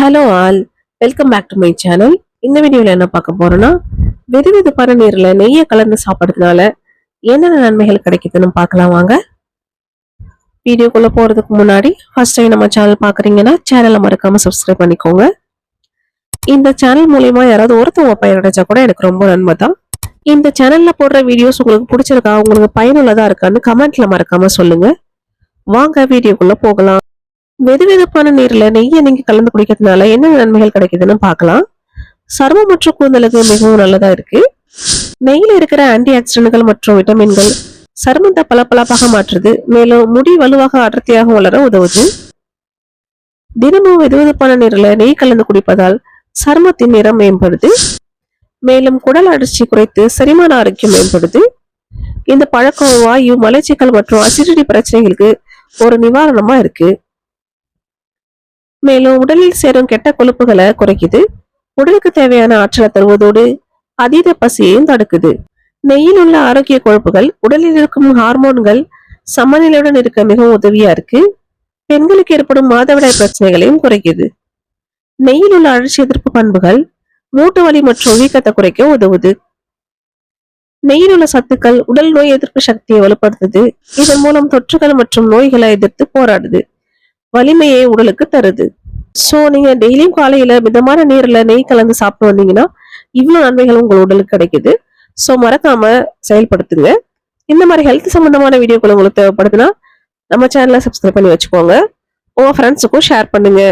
Hello all welcome back to my channel. இந்த வீடியோவில் என்ன பார்க்க போகிறோன்னா வெது வெதுப்பான நீரில் நெய்யை கலந்து சாப்பிட்றதுனால என்னென்ன நன்மைகள் கிடைக்குதுன்னு பார்க்கலாம் வாங்க. வீடியோக்குள்ளே போகிறதுக்கு முன்னாடி ஃபர்ஸ்ட் டைம் நம்ம சேனல் பார்க்குறீங்கன்னா சேனலை மறக்காமல் சப்ஸ்கிரைப் பண்ணிக்கோங்க. இந்த சேனல் மூலயமா யாராவது ஒருத்தவங்க பயனடைச்சா கூட எனக்கு ரொம்ப நன்மை தான். இந்த சேனலில் போடுற வீடியோஸ் உங்களுக்கு பிடிச்சிருக்கா உங்களுக்கு பயனுள்ளதாக இருக்கான்னு கமெண்ட்டில் மறக்காமல் சொல்லுங்கள் வாங்க வீடியோக்குள்ளே போகலாம். வெதுவெதுப்பான நீர்ல நெய்யை நீங்க கலந்து குடிக்கிறதுனால என்ன நன்மைகள் கிடைக்குதுன்னு பார்க்கலாம். சருமம் மற்றும் கூந்தலுக்கு மிகவும் நல்லதா இருக்கு. நெய்யில இருக்கிற ஆன்டி ஆக்சிடென்ட்கள் மற்றும் விட்டமின்கள் சருமத்தை பளபளப்பாக மாற்றுது. மேலும் முடி வலுவாக அடர்த்தியாக வளர உதவுது. தினமும் வெதுவெதுப்பான நீர்ல நெய் கலந்து குடிப்பதால் சருமத்தின் நிறம் மேம்படுது. மேலும் குடல் அடர்ச்சி குறைத்து செரிமான ஆரோக்கியம் மேம்படுது. இந்த பழக்கம் வாயு மலைச்சிக்கல் மற்றும் அசிடிட்டி பிரச்சனைகளுக்கு ஒரு நிவாரணமா இருக்கு. மேலும் உடலில் சேரும் கெட்ட கொழுப்புகளை குறைக்குது. உடலுக்கு தேவையான ஆற்றலை தருவதோடு அதீத பசியையும் தடுக்குது. நெய்யில் உள்ள ஆரோக்கிய கொழுப்புகள் உடலில் இருக்கும் ஹார்மோன்கள் சமநிலையுடன் இருக்க மிகவும் உதவியா இருக்கு. பெண்களுக்கு ஏற்படும் மாதவிடாய் பிரச்சனைகளையும் குறைக்குது. நெய்யில் உள்ள அழற்சி எதிர்ப்பு பண்புகள் மூட்டு வலி மற்றும் வீக்கத்தை குறைக்க உதவுது. நெய்யில் உள்ள சத்துக்கள் உடல் நோய் எதிர்ப்பு சக்தியை வலுப்படுத்துது. இதன் மூலம் தொற்றுகள் மற்றும் நோய்களை எதிர்த்து போராடுது. வலிமையை உடலுக்கு தருது. சோ நீங்க டெய்லியும் காலையில மிதமான நீர்ல நெய் கலந்து சாப்பிட்டு வந்தீங்கன்னா இவ்வளவு நன்மைகள் உங்கள் உடலுக்கு கிடைக்குது. சோ மறக்காம செயல்படுத்துங்க. இந்த மாதிரி ஹெல்த் சம்பந்தமான வீடியோக்கள் உங்களுக்கு தேவைப்படுதுன்னா நம்ம சேனலை சப்ஸ்கிரைப் பண்ணி வச்சுக்கோங்க. உங்க ஃப்ரெண்ட்ஸுக்கும் ஷேர் பண்ணுங்க.